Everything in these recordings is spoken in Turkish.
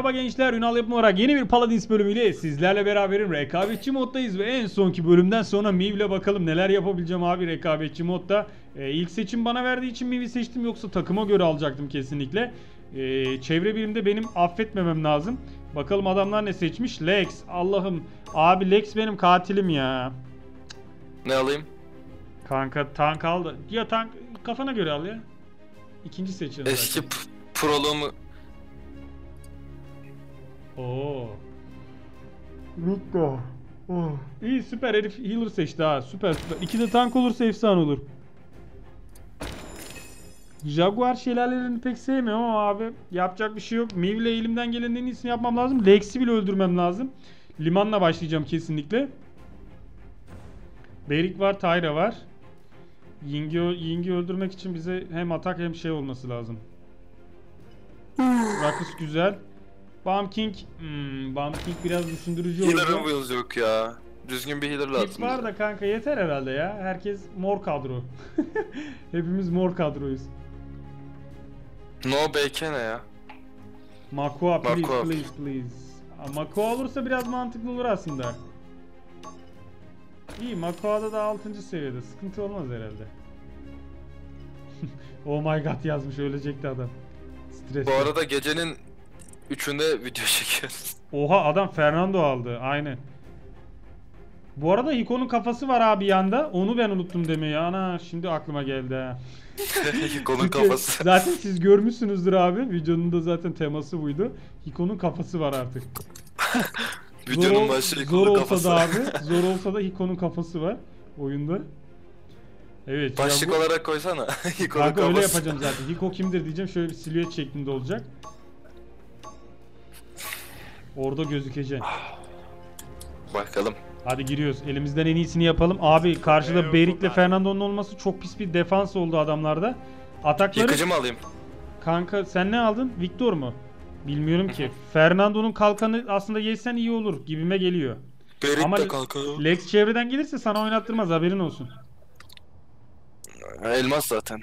Merhaba gençler, Ünal Yapım olarak yeni bir Paladins bölümüyle sizlerle beraberim. Rekabetçi moddayız ve en sonki bölümden sonra Miv'le bakalım neler yapabileceğim abi rekabetçi modda. Ee, ilk seçim bana verdiği için Miv'i seçtim yoksa takıma göre alacaktım kesinlikle. Ee, çevre birimde benim affetmemem lazım. Bakalım adamlar ne seçmiş? Lex, Allah'ım. Abi Lex benim katilim ya. Ne alayım? Kanka tank aldı. Ya tank kafana göre al ya. İkinci seçenek. Eski p- proluğumu Oo. Victor. Oh. İyi süper herif healer seçti ha. Süper süper. İki de tank olursa efsane olur. Jaguar şelalelerini pek sevmiyorum ama abi yapacak bir şey yok. Miv'le elimden gelenin en iyisini yapmam lazım. Lex'i bile öldürmem lazım. Limanla başlayacağım kesinlikle. Berik var, Tyra var. Ying'i, Ying'i öldürmek için bize hem atak hem şey olması lazım. Rakus güzel. Bomb King, hmm, Bomb King biraz düşündürücü oldu. healer'ımız yok ya. Düzgün bir healer lazım. Tip var da kanka yeter herhalde ya. Herkes mor kadro. Hepimiz mor kadroyuz. No BK ne ya? Makua please Makua. please please. Makua olursa biraz mantıklı olur aslında. İyi Makua'da da 6. seviyede. Sıkıntı olmaz herhalde. oh my god yazmış ölecekti adam. Stres. Bu arada gecenin üçünde video çekiyoruz. Oha adam Fernando aldı. Aynı. Bu arada Hiko'nun kafası var abi yanda. Onu ben unuttum demeyi. Ana şimdi aklıma geldi ha. Çünkü kafası. Zaten siz görmüşsünüzdür abi. Videonun da zaten teması buydu. Hiko'nun kafası var artık. Videonun başı Zor kolun olsa kafası. da abi. Zor olsa da Hiko'nun kafası var oyunda. Evet. Başlık bu- olarak koysana. kolun Kanka öyle kafası. yapacağım zaten. Hiko kimdir diyeceğim. Şöyle bir silüet şeklinde olacak. Orada gözükecek. Bakalım. Hadi giriyoruz. Elimizden en iyisini yapalım. Abi karşıda Berik'le Fernando'nun olması çok pis bir defans oldu adamlarda. Atakları... Yıkıcı mı alayım? Kanka sen ne aldın? Victor mu? Bilmiyorum ki. Fernando'nun kalkanı aslında yesen iyi olur gibime geliyor. Berit Ama de kalkanı. Lex çevreden gelirse sana oynattırmaz haberin olsun. Elmas zaten.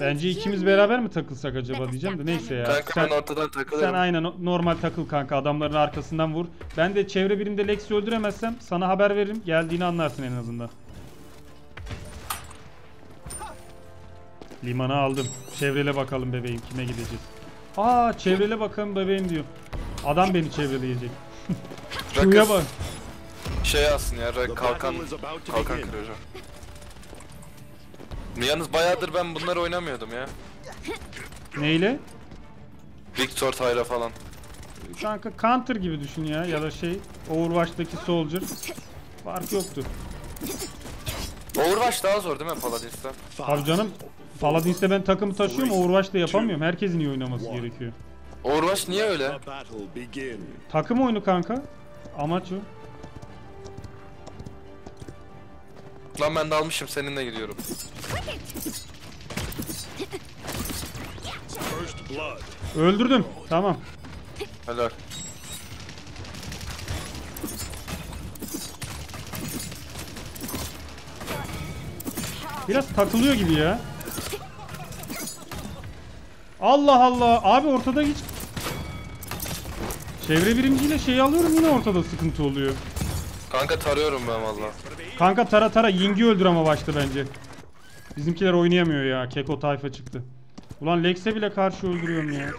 Bence ikimiz beraber mi takılsak acaba diyeceğim de neyse ya. Kanka Sen, ben ortadan sen takılırım. aynen o- normal takıl kanka adamların arkasından vur. Ben de çevre birimde Lex'i öldüremezsem sana haber veririm. Geldiğini anlarsın en azından. Limanı aldım. Çevrele bakalım bebeğim kime gideceğiz. Aa çevrele bakalım bebeğim diyor. Adam beni çevreleyecek. Şuraya bak. şey alsın ya. Kalkan. Kalkan kırıcı. Yalnız bayağıdır ben bunları oynamıyordum ya. Neyle? Victor Tyra falan. Kanka counter gibi düşün ya ya da şey Overwatch'taki soldier. Fark yoktu. Overwatch daha zor değil mi Paladins'ten? Abi canım Paladins'te ben takımı taşıyorum Overwatch'ta yapamıyorum. Herkesin iyi oynaması gerekiyor. Overwatch niye öyle? Takım oyunu kanka. Amaç o. Lan ben de almışım seninle gidiyorum. Öldürdüm. Tamam. Helal. Biraz takılıyor gibi ya. Allah Allah. Abi ortada hiç... Çevre birimciyle şey alıyorum yine ortada sıkıntı oluyor. Kanka tarıyorum ben valla. Kanka tara tara Ying'i öldür ama başta bence. Bizimkiler oynayamıyor ya. Keko tayfa çıktı. Ulan Lex'e bile karşı öldürüyorum ya.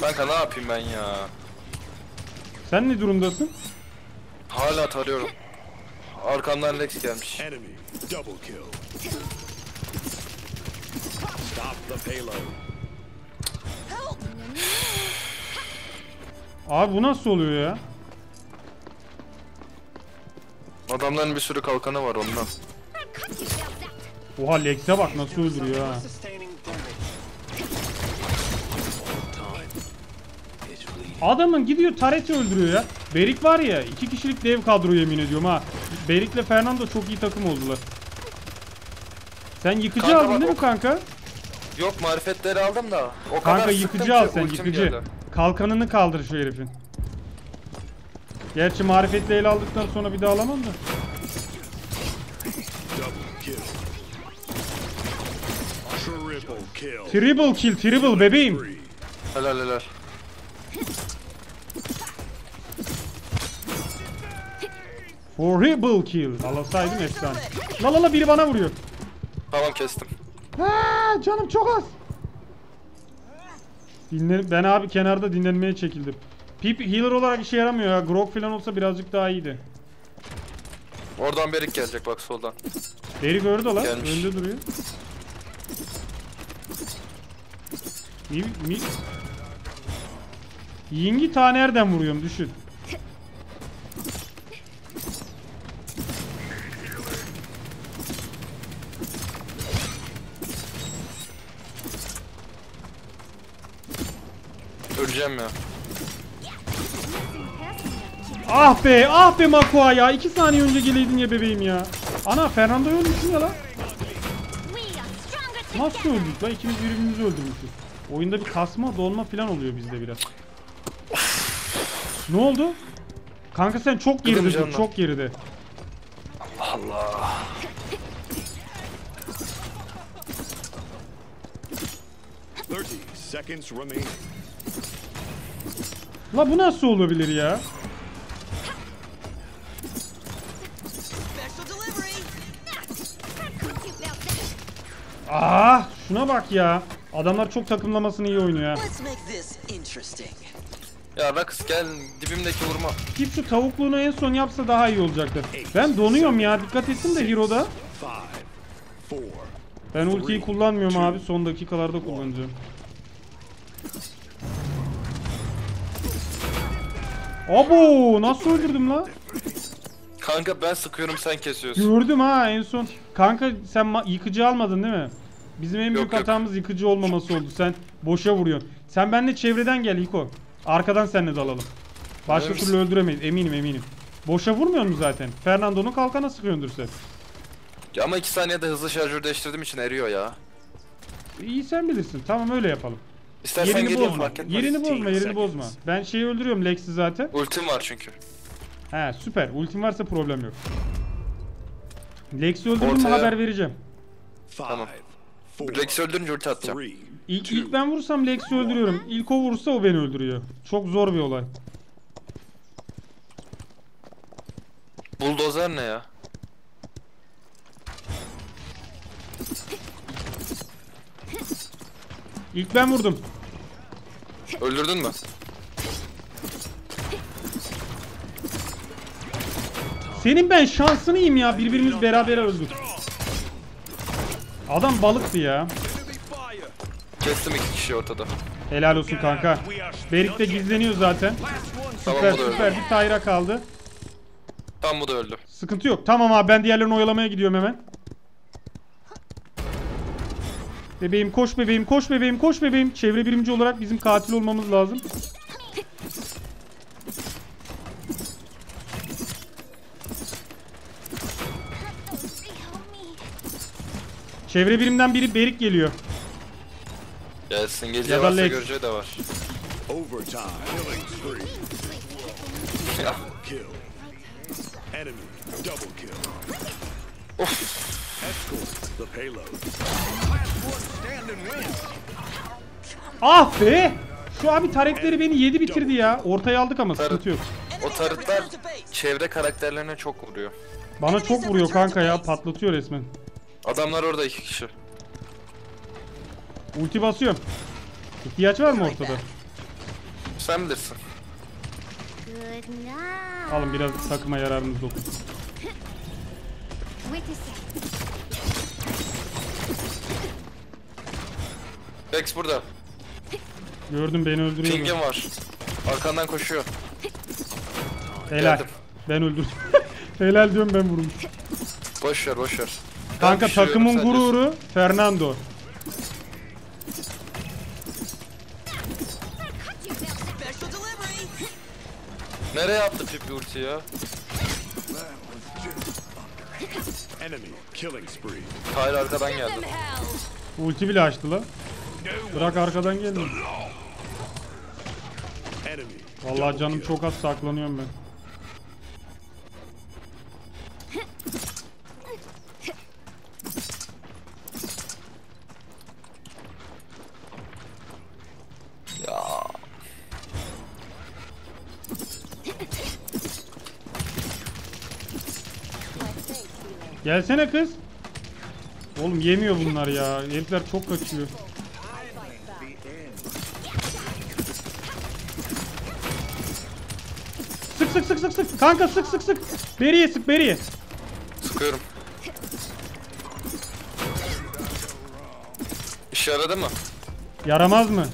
Kanka ne yapayım ben ya? Sen ne durumdasın? Hala tarıyorum. Arkamdan Lex gelmiş. Enemy. Double kill. Stop the payload. Abi bu nasıl oluyor ya? Adamların bir sürü kalkanı var ondan. Oha Lex'e bak nasıl öldürüyor ha. Adamın gidiyor Taret'i öldürüyor ya. Berik var ya iki kişilik dev kadro yemin ediyorum ha. Berik'le Fernando çok iyi takım oldular. Sen yıkıcı Kanka aldın bak değil mi kanka? Yok marifetleri aldım da. O Kanka kadar yıkıcı al sen yıkıcı. geldi. Kalkanını kaldır şu herifin. Gerçi marifetli ele aldıktan sonra bir daha alamam da. Triple kill. Triple bebeğim. Helal helal. Horrible kill. Alasaydım efsane. La la la biri bana vuruyor. Tamam kestim. Ha, canım çok az. Dinlen ben abi kenarda dinlenmeye çekildim. Pip healer olarak işe yaramıyor ya. Grok falan olsa birazcık daha iyiydi. Oradan Berik gelecek bak soldan. Beri gördü lan. Gelmiş. Önde duruyor. Mi, mi... Yingi ta nereden vuruyorum düşün. Öleceğim ya. Ah be ah be Makua ya. 2 saniye önce geleydin ya bebeğim ya. Ana Fernando ölmüşsün ya lan. Nasıl öldük lan? İkimiz birbirimizi öldürmüşüz. Oyunda bir kasma, dolma falan oluyor bizde biraz. ne oldu? Kanka sen çok geridesin, canım. çok geride. Allah. Thirty seconds remaining. La bu nasıl olabilir ya? Ah, şuna bak ya. Adamlar çok takımlamasını iyi oynuyor interesting. Ya Rakıs gel dibimdeki vurma. Tip şu tavukluğunu en son yapsa daha iyi olacaktı. Ben donuyorum ya. Dikkat etsin de Hero'da. Ben ultiyi kullanmıyorum abi. Son dakikalarda kullanacağım. Abo nasıl öldürdüm la? Kanka ben sıkıyorum sen kesiyorsun. Gördüm ha en son. Kanka sen yıkıcı almadın değil mi? Bizim en büyük Yok, hatamız yıkıcı olmaması oldu. Sen boşa vuruyorsun. Sen benimle çevreden gel Hiko. Arkadan seninle dalalım. Başka Emin türlü öldüremeyiz. Eminim eminim. Boşa vurmuyor mu zaten? Fernando'nun kalkana sıkıyordur sen. Ya ama 2 saniyede hızlı şarjör değiştirdiğim için eriyor ya. İyi sen bilirsin. Tamam öyle yapalım. İstersen Yerini geleyim bozma. fark etmez. Yerini bozma, yerini seconds. bozma. Ben şeyi öldürüyorum Lex'i zaten. Ultim var çünkü. He süper. Ultim varsa problem yok. Lex'i öldürdüm mü Ortaya- haber vereceğim. Tamam. Rex'i öldürünce ulti atacağım. İlk, ilk ben vursam Lex'i öldürüyorum. İlk o vursa o beni öldürüyor. Çok zor bir olay. Buldozer ne ya? İlk ben vurdum. Öldürdün mü? Senin ben şansını yiyeyim ya. Birbirimiz beraber öldük. Adam balıktı ya. Kestim iki kişi ortada. Helal olsun kanka. Berik de gizleniyor zaten. Tamam Süper bu da süper. Bir Tayra kaldı. Tam bu da öldü. Sıkıntı yok. Tamam abi ben diğerlerini oyalamaya gidiyorum hemen. Bebeğim koş bebeğim koş bebeğim koş bebeğim. Çevre birimci olarak bizim katil olmamız lazım. Çevre birimden biri Berik geliyor. Gelsin da varsa Lex. göreceği de var. Overtime. Escort. Ah be! Şu abi taretleri beni yedi bitirdi ya. Ortaya aldık ama Tarık. sıkıntı yok. o tarıtlar çevre karakterlerine çok vuruyor. Bana çok vuruyor kanka ya. Patlatıyor resmen. Adamlar orada iki kişi. Ulti basıyorum. İhtiyaç var mı ortada? Sen bilirsin. Alın biraz takıma yararınız dokunsun. Rex burada. Gördüm beni öldürüyor. Ping'in var. Arkandan koşuyor. Helal. Geldim. Ben öldürdüm. Helal diyorum ben vurmuş. Boş ver boş ver. Ben Kanka pişiriyorum, takımın sen gururu Fernando. Nereye attı Pip ulti ya? Enemy killing spree. Tyler arkadan geldi. Ulti bile açtı lan. Bırak arkadan gelme. Vallahi canım çok az saklanıyorum ben. Gelsene kız. Oğlum yemiyor bunlar ya. Herifler çok kaçıyor. Sık sık sık sık. Kanka sık sık sık. Beriye sık beriye. Sıkıyorum. İşe yaradı mı? Yaramaz mı?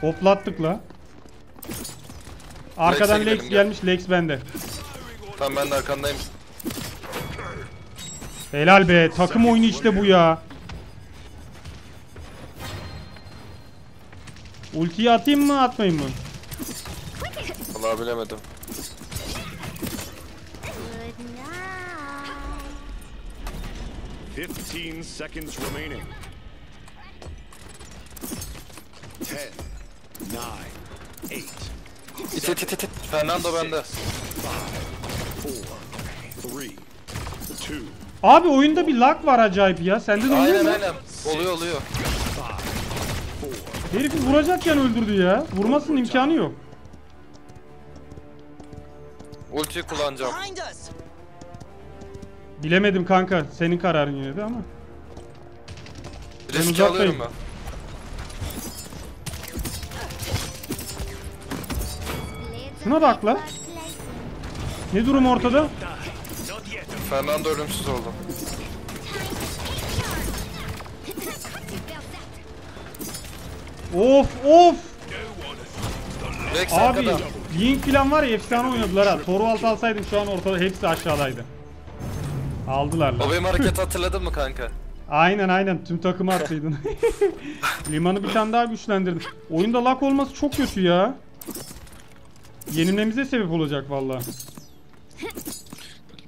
Hoplattık la. Arkadan Lex'e Lex gidelim, gel. gelmiş. Lex bende. Tamam ben de arkandayım. Helal be. Takım oyunu işte bu ya. Ultiyi atayım mı atmayayım mı? Vallahi bilemedim. Good night. 15 seconds remaining. 10, 9, 8, İt it it it. Fernando bende. 4, 3, 2, Abi oyunda bir lag var acayip ya. Sende de oluyor Aynen mu? aynen. Oluyor oluyor. Herifi vuracakken öldürdü ya. Vurmasının imkanı yok. Ulti kullanacağım. Bilemedim kanka. Senin kararın yine de ama. Risk uzaktayım. alıyorum ben. Şuna bak la. Ne durum ortada? Fernando ölümsüz oldu. Of of. Abi arkada. Ying falan var ya efsane oynadılar ha. Torvald alsaydım şu an ortada hepsi aşağıdaydı. Aldılar lan. O benim hareketi hatırladın mı kanka? Aynen aynen tüm takımı attıydın. Limanı bir tane daha güçlendirdin. Oyunda lag olması çok kötü ya. Yenilmemize sebep olacak valla.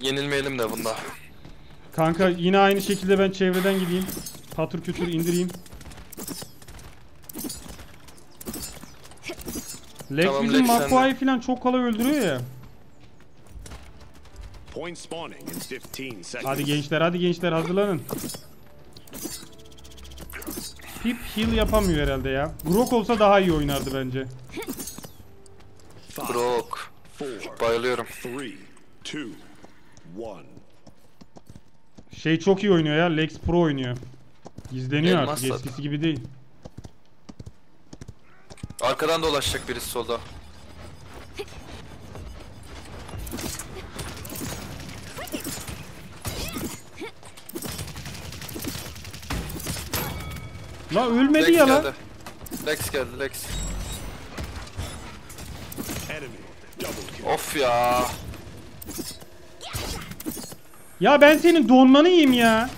Yenilmeyelim de bunda. Kanka yine aynı şekilde ben çevreden gideyim. Patır kütür indireyim. Lex Tamam, bizim. Makua'yı falan çok kolay öldürüyor ya. point spawning in 15 seconds. Hadi gençler hadi gençler hazırlanın. Pip heal yapamıyor herhalde ya. Grok olsa daha iyi oynardı bence. Brok. 4, Bayılıyorum. 3, 2, 1. Şey çok iyi oynuyor ya. Lex Pro oynuyor. Gizleniyor Elmas artık. Eskisi gibi değil. Arkadan dolaşacak birisi solda. La ölmedi Lex ya la. geldi. Lex geldi Lex. Of ya. Ya ben senin donmanı yiyeyim ya.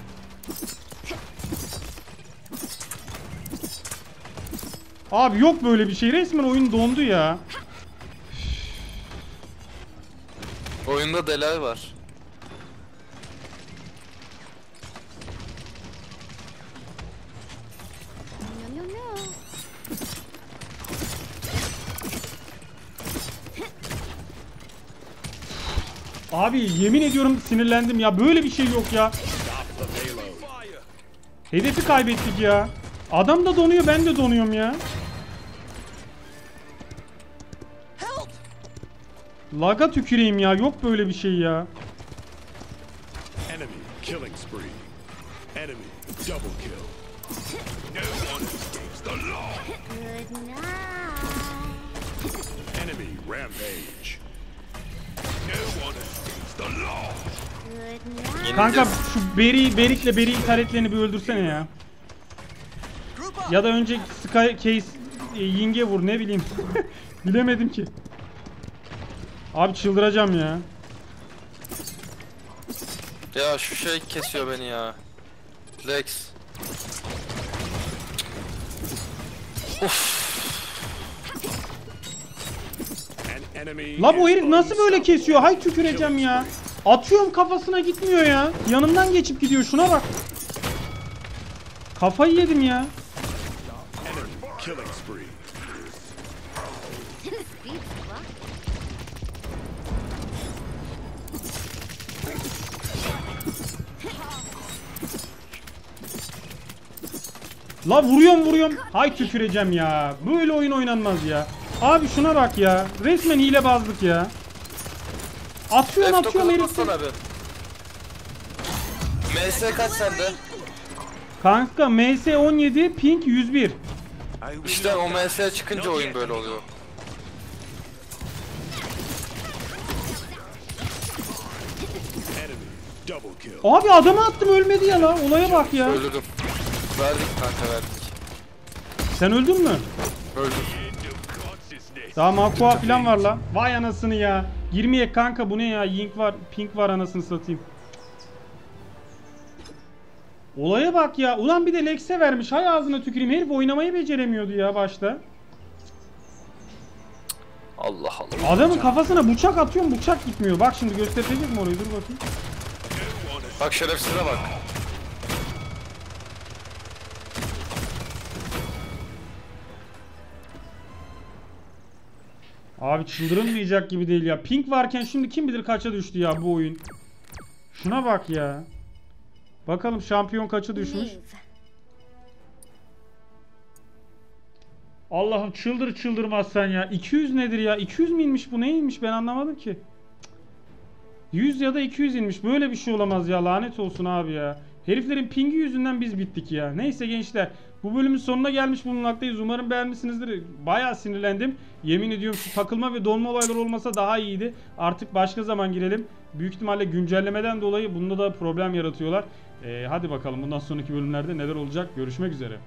Abi yok böyle bir şey. Resmen oyun dondu ya. Oyunda delay var. Abi yemin ediyorum sinirlendim ya. Böyle bir şey yok ya. Hedefi kaybettik ya. Adam da donuyor ben de donuyorum ya. Help! Laga tüküreyim ya. Yok böyle bir şey ya. Enemy killing spree. Enemy double kill. No one escapes the law. Good night. Enemy rampage. No one escapes the law. Good night. Yenileceğiz. Kanka şu Beri, Berik'le Beri italetlerini bir öldürsene ya. Ya da önce Sky Case e, Ying'e vur ne bileyim. Bilemedim ki. Abi çıldıracağım ya. Ya şu şey kesiyor beni ya. Lex. Enemy La bu herif nasıl böyle kesiyor? Hay tüküreceğim ya. Atıyorum kafasına gitmiyor ya. Yanımdan geçip gidiyor şuna bak. Kafayı yedim ya. Killing spree. La vuruyorum vuruyorum. Hay tüküreceğim ya. Böyle oyun oynanmaz ya. Abi şuna bak ya. Resmen hilebazlık ya. Atıyorum atıyorum F9'a herifi. abi. MS kaç sende? Kanka MS 17, ping 101. İşte o MS çıkınca oyun böyle oluyor. Abi adamı attım ölmedi ya la. Olaya bak ya. Öldürdüm. Verdik kanka verdik. Sen öldün mü? Öldüm. Daha Makua falan var la. Vay anasını ya. Girmeyek kanka bu ne ya? Yink var, pink var anasını satayım. Olaya bak ya. Ulan bir de Lex'e vermiş. Hay ağzına tüküreyim. Herif oynamayı beceremiyordu ya başta. Allah Allah. Adamın kafasına bıçak atıyorum bıçak gitmiyor. Bak şimdi gösterecek mi orayı? Dur bakayım. Bak şerefsize bak. Abi çıldırılmayacak gibi değil ya. Pink varken şimdi kim bilir kaça düştü ya bu oyun. Şuna bak ya. Bakalım şampiyon kaça düşmüş. Allah'ım çıldır çıldırmazsan ya. 200 nedir ya? 200 mi inmiş bu neymiş ben anlamadım ki. Cık. 100 ya da 200 inmiş. Böyle bir şey olamaz ya. Lanet olsun abi ya. Heriflerin pingi yüzünden biz bittik ya. Neyse gençler. Bu bölümün sonuna gelmiş bulunmaktayız. Umarım beğenmişsinizdir. Bayağı sinirlendim. Yemin ediyorum şu takılma ve donma olayları olmasa daha iyiydi. Artık başka zaman girelim. Büyük ihtimalle güncellemeden dolayı bunda da problem yaratıyorlar. Ee, hadi bakalım bundan sonraki bölümlerde neler olacak. Görüşmek üzere.